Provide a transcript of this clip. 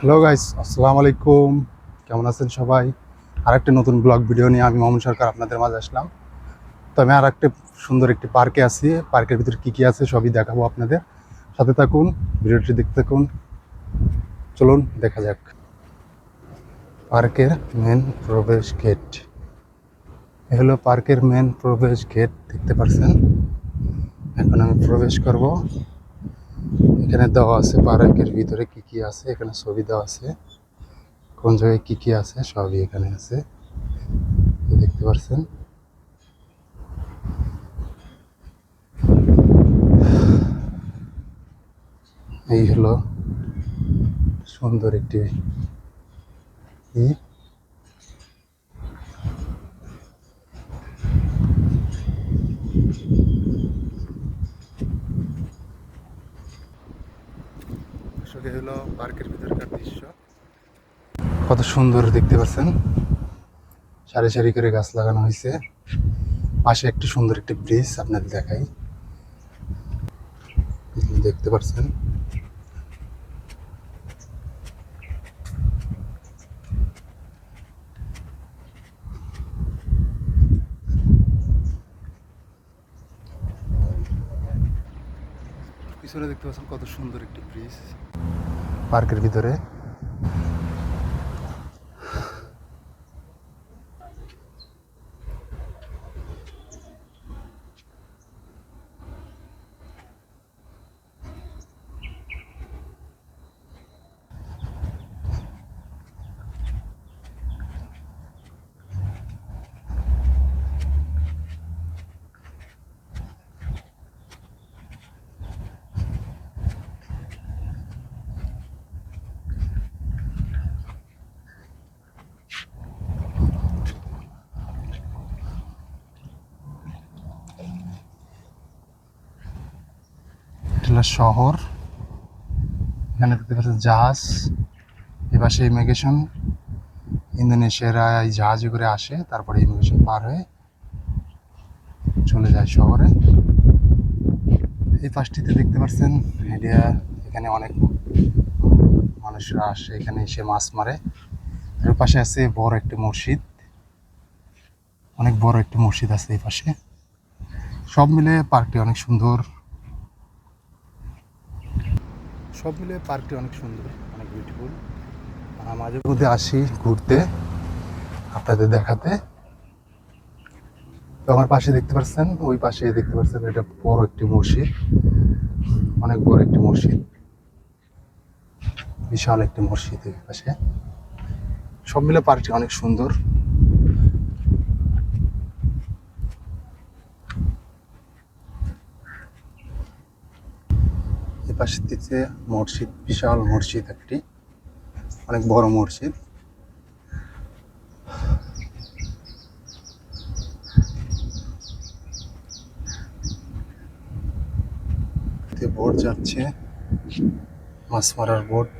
Hello guys আসসালামু আলাইকুম কেমন আছেন সবাই? আরেকটি নতুন ব্লগ ভিডিও নিয়ে আমি মামুন সরকার আপনাদের মাঝে আসলাম। তো আমি আর একটা সুন্দর একটি পার্কে আছি। পার্কের ভিতরে কী কী আছে সবই দেখাবো আপনাদের। সাথে থাকুন, ভিডিওটি দেখতে থাকুন। চলুন, দেখা যাক। পার্কের মেন প্রবেশ গেট এ হলো পার্কের মেন প্রবেশ গেট দেখতে পাচ্ছেন এখন আমি প্রবেশ করব। এখানে দেওয়া আছে পার্কের ভিতরে কি কি আছে, এখানে ছবি দেওয়া আছে। কোন জায়গায় কি কি আছে, সবই এখানে আছে। দেখতে পাচ্ছেন এই হলো সুন্দর একটি আসলে হলো পার্কের ভিতরকার দৃশ্য। কত সুন্দর দেখতে পাচ্ছেন। সারি সারি করে গাছ লাগানো হয়েছে পাশে একটি সুন্দর একটি ব্রিজ আপনাদের দেখাই। দেখতে পাচ্ছেন। পিছনে দেখতে পাচ্ছেন কত সুন্দর একটি ব্রিজ। পার্কের ভিতরে। এটা শহর। এখানে দেখতে পাচ্ছেন জাহাজ। এপাশে ইমিগ্রেশন। ইন্দোনেশিয়ারা এই জাহাজে করে আসে, তারপরে ইমিগ্রেশন পার হয়ে চলে যায় শহরে। এই পাশটিতে দেখতে পাচ্ছেন এটা এখানে অনেক মানুষরা আসে, এখানে এসে মাছ মারে। এর পাশে আছে বড় একটি মসজিদ। অনেক বড় একটি মসজিদ আছে এই পাশে। সব মিলে পার্কটি অনেক সুন্দর। সব মিলে পার্কটি অনেক সুন্দর, অনেক বিউটিফুল মাঝে মধ্যে আসি ঘুরতে, আপনাদের দেখাতে। তো আমার পাশে দেখতে পাচ্ছেন, ওই পাশে দেখতে পাচ্ছেন এটা বড় একটি মসজিদ, অনেক বড় একটি মসজিদ। বিশাল একটি মসজিদ পাশে। সব মিলে পার্কটি অনেক সুন্দর। পাশে দিচ্ছে মসজিদ বিশাল মসজিদ একটি অনেক বড় মসজিদ। বোট যাচ্ছে মাছ মারার বোট